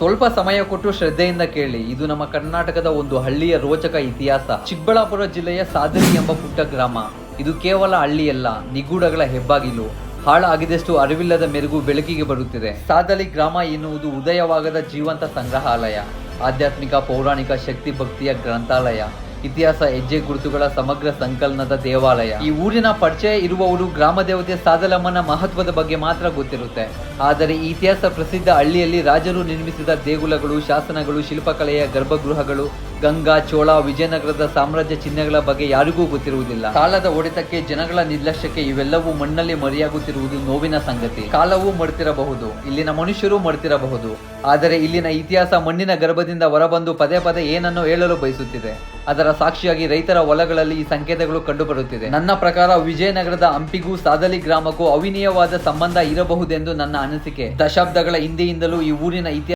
ಸ್ವಲ್ಪ ಸಮಯ ಕೊಟ್ಟು ಶ್ರದ್ಧೆಯಿಂದ ಕೇಳಿ. ಇದು ನಮ್ಮ ಕರ್ನಾಟಕದ ಒಂದು ಹಳ್ಳಿಯ ರೋಚಕ ಇತಿಹಾಸ. ಚಿಕ್ಕಬಳ್ಳಾಪುರ ಜಿಲ್ಲೆಯ ಸಾದರಿ ಎಂಬ ಪುಟ್ಟ ಗ್ರಾಮ. ಇದು ಕೇವಲ ಹಳ್ಳಿಯಲ್ಲ, ನಿಗೂಢಗಳ ಹೆಬ್ಬಾಗಿಲು. ಹಾಳಾಗಿದಷ್ಟು ಅರಿವಿಲ್ಲದ ಮೆರುಗು ಬೆಳಕಿಗೆ ಬರುತ್ತಿದೆ. ಸಾದಲಿ ಗ್ರಾಮ ಎನ್ನುವುದು ಉದಯವಾಗದ ಜೀವಂತ ಸಂಗ್ರಹಾಲಯ. ಆಧ್ಯಾತ್ಮಿಕ, ಪೌರಾಣಿಕ ಶಕ್ತಿ ಭಕ್ತಿಯ ಗ್ರಂಥಾಲಯ. ಇತಿಹಾಸ, ಹೆಜ್ಜೆ ಗುರುತುಗಳ ಸಮಗ್ರ ಸಂಕಲನದ ದೇವಾಲಯ. ಈ ಊರಿನ ಪರಿಚಯ ಇರುವವರು ಗ್ರಾಮ ದೇವತೆ ಸಾದಲಮ್ಮನ ಮಹತ್ವದ ಬಗ್ಗೆ ಮಾತ್ರ ಗೊತ್ತಿರುತ್ತೆ. ಆದರೆ ಈ ಇತಿಹಾಸ ಪ್ರಸಿದ್ಧ ಹಳ್ಳಿಯಲ್ಲಿ ರಾಜರು ನಿರ್ಮಿಸಿದ ದೇಗುಲಗಳು, ಶಾಸನಗಳು, ಶಿಲ್ಪಕಲೆಯ ಗರ್ಭಗೃಹಗಳು ಗಂಗಾ, ಚೋಳ, ವಿಜಯನಗರದ ಸಾಮ್ರಾಜ್ಯ ಚಿಹ್ನೆಗಳ ಬಗ್ಗೆ ಯಾರಿಗೂ ಗೊತ್ತಿರುವುದಿಲ್ಲ. ಕಾಲದ ಒಡೆತಕ್ಕೆ ಜನಗಳ ನಿರ್ಲಕ್ಷ್ಯಕ್ಕೆ ಇವೆಲ್ಲವೂ ಮಣ್ಣಲ್ಲಿ ಮರೆಯಾಗುತ್ತಿರುವುದು ನೋವಿನ ಸಂಗತಿ. ಕಾಲವೂ ಮರ್ತಿರಬಹುದು, ಇಲ್ಲಿನ ಮನುಷ್ಯರು ಮರ್ತಿರಬಹುದು. ಆದರೆ ಇಲ್ಲಿನ ಇತಿಹಾಸ ಮಣ್ಣಿನ ಗರ್ಭದಿಂದ ಹೊರಬಂದು ಪದೇ ಪದೇ ಏನನ್ನು ಹೇಳಲು ಬಯಸುತ್ತಿದೆ. ಅದರ ಸಾಕ್ಷಿಯಾಗಿ ರೈತರ ಹೊಲಗಳಲ್ಲಿ ಈ ಸಂಕೇತಗಳು ಕಂಡುಬರುತ್ತಿದೆ. ನನ್ನ ಪ್ರಕಾರ ವಿಜಯನಗರದ ಹಂಪಿಗೂ ಸಾದಲಿ ಗ್ರಾಮಕ್ಕೂ ಅವಿನೀಯವಾದ ಸಂಬಂಧ ಇರಬಹುದೆಂದು ನನ್ನ ಅನಿಸಿಕೆ. ದಶಾಬ್ದಗಳ ಹಿಂದೆಯಿಂದಲೂ ಈ ಊರಿನ ಇತಿಹಾಸ